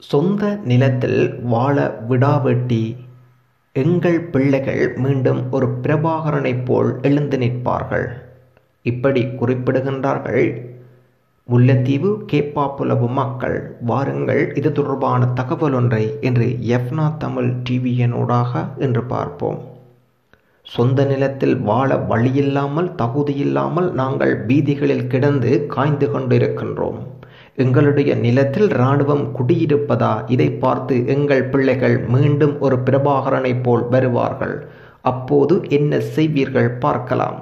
சொந்த நிலத்தில் வாழ விடாவெட்டி எங்கள் பிள்ளைகள் மீண்டும் ஒரு பிரபாகரனைப் போல் எழுந்து நிற்பார்கள். இப்படி குறிப்பிடுகின்றார்கள் முல்லைத்தீவு கேப்பாப்புலவு மக்கள் வாருங்கள் இது தொடர்பான தகவல் ஒன்றை என்று எஃப்னா தமிழ் டிவியனூடாக என்று பார்ப்போம். சொந்த நிலத்தில் வாழ வழியில்லாமல் தகுதியில்லாமல் நாங்கள் வீதிகளில் கிடந்து காய்ந்து கொண்டிருக்கின்றோம். எங்களுடைய நிலத்தில் இராணுவம் குடியிருப்பதா? இதை பார்த்து எங்கள் பிள்ளைகள் மீண்டும் ஒரு பிரபாகரனைப் போல் வருவார்கள். அப்போது என்ன செய்வீர்கள் பார்க்கலாம்.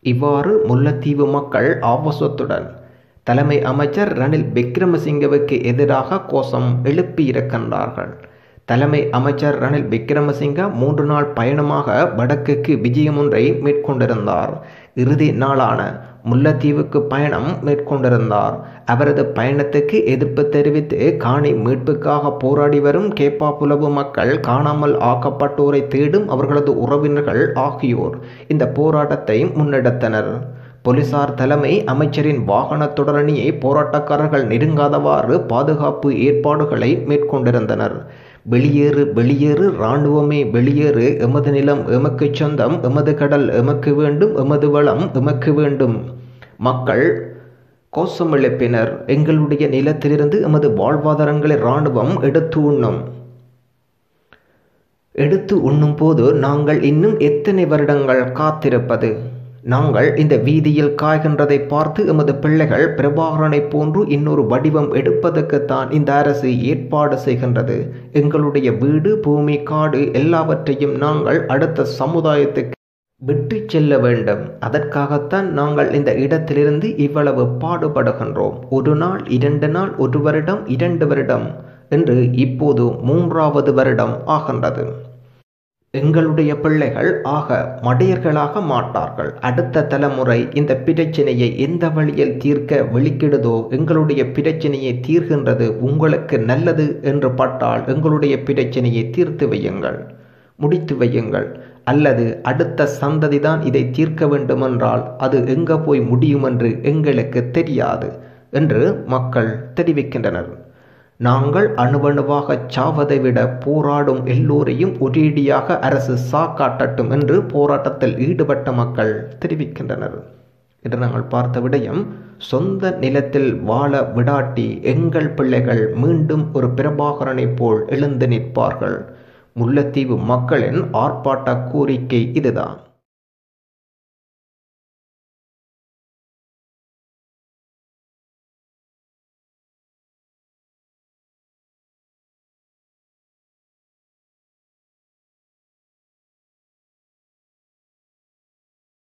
இவ்வாறு முல்லைத்தீவு மக்கள் ஆபாசத்துடன் தலைமை அமைச்சர் ரணில் விக்ரமசிங்கவுக்கு எதிராக கோஷம் எழுப்பியிருக்கின்றார்கள். தலைமை அமைச்சர் ரணில் விக்ரமசிங்க மூன்று நாள் பயணமாக வடக்குக்கு விஜயம் ஒன்றை மேற்கொண்டிருந்தார். இறுதி நாளான முல்லைத்தீவுக்கு பயணம் மேற்கொண்டிருந்தார். அவரது பயணத்துக்கு எதிர்ப்பு தெரிவித்து காணி மீட்புக்காக போராடி வரும் கேப்பாப்புலவு மக்கள் காணாமல் ஆக்கப்பட்டோரை தேடும் அவர்களது உறவினர்கள் ஆகியோர் இந்த போராட்டத்தை முன்னெடுத்தனர். போலீசார் தலைமை அமைச்சரின் வாகன தொடரணியை போராட்டக்காரர்கள் நெருங்காதவாறு பாதுகாப்பு ஏற்பாடுகளை மேற்கொண்டிருந்தனர். வெளியேறு வெளியேறு இராணுவமே வெளியேறு எமது நிலம் எமக்கு சொந்தம் எமது கடல் எமக்கு வேண்டும் எமது வளம் எமக்கு வேண்டும். மக்கள் கோஷமெழுப்பினர் எங்களுடைய நிலத்திலிருந்து எமது வாழ்வாதாரங்களை இராணுவம் எடுத்து உண்ணும். எடுத்து உண்ணும் போது நாங்கள் இன்னும் எத்தனை வருடங்கள் காத்திருப்பது? நாங்கள் இந்த வீதியில் காய்கின்றதை பார்த்து எமது பிள்ளைகள் பிரபாகரனை போன்று இன்னொரு வடிவம் எடுப்பதற்குத்தான் இந்த அரசு ஏற்பாடு செய்கின்றது. எங்களுடைய வீடு பூமி காடு எல்லாவற்றையும் நாங்கள் அடுத்த சமுதாயத்துக்கு விட்டு செல்ல வேண்டும். அதற்காகத்தான் நாங்கள் இந்த இடத்திலிருந்து இவ்வளவு பாடுபடுகின்றோம். ஒரு நாள் இரண்டு நாள் ஒரு வருடம் இரண்டு வருடம் என்று இப்போது மூன்றாவது வருடம் ஆகின்றது. எங்களுடைய பிள்ளைகள் ஆக மடையர்களாக மாட்டார்கள். அடுத்த தலைமுறை இந்த பிரச்சனையை எந்த வழியில் தீர்க்க வெளிக்கிடுதோ எங்களுடைய பிரச்சனையை தீர்கின்றது உங்களுக்கு நல்லது என்று பட்டால் எங்களுடைய பிரச்சனையை தீர்த்து வையுங்கள். முடித்து வையுங்கள். அல்லது அடுத்த சந்ததி தான் இதை தீர்க்க வேண்டுமென்றால் அது எங்கே போய் முடியுமென்று எங்களுக்கு தெரியாது என்று மக்கள் தெரிவிக்கின்றனர். நாங்கள் அணுவணுவாக சாவதை விட போராடும் எல்லோரையும் ஒரேடியாக அரசு சாக்காட்டட்டும் என்று போராட்டத்தில் ஈடுபட்ட மக்கள் தெரிவிக்கின்றனர். என்று நாங்கள் பார்த்த விடயம் சொந்த நிலத்தில் வாழ விடாட்டி எங்கள் பிள்ளைகள் மீண்டும் ஒரு பிரபாகரனைப் போல் எழுந்து நிற்பார்கள். முல்லைத்தீவு மக்களின் ஆர்ப்பாட்ட கோரிக்கை இதுதான்.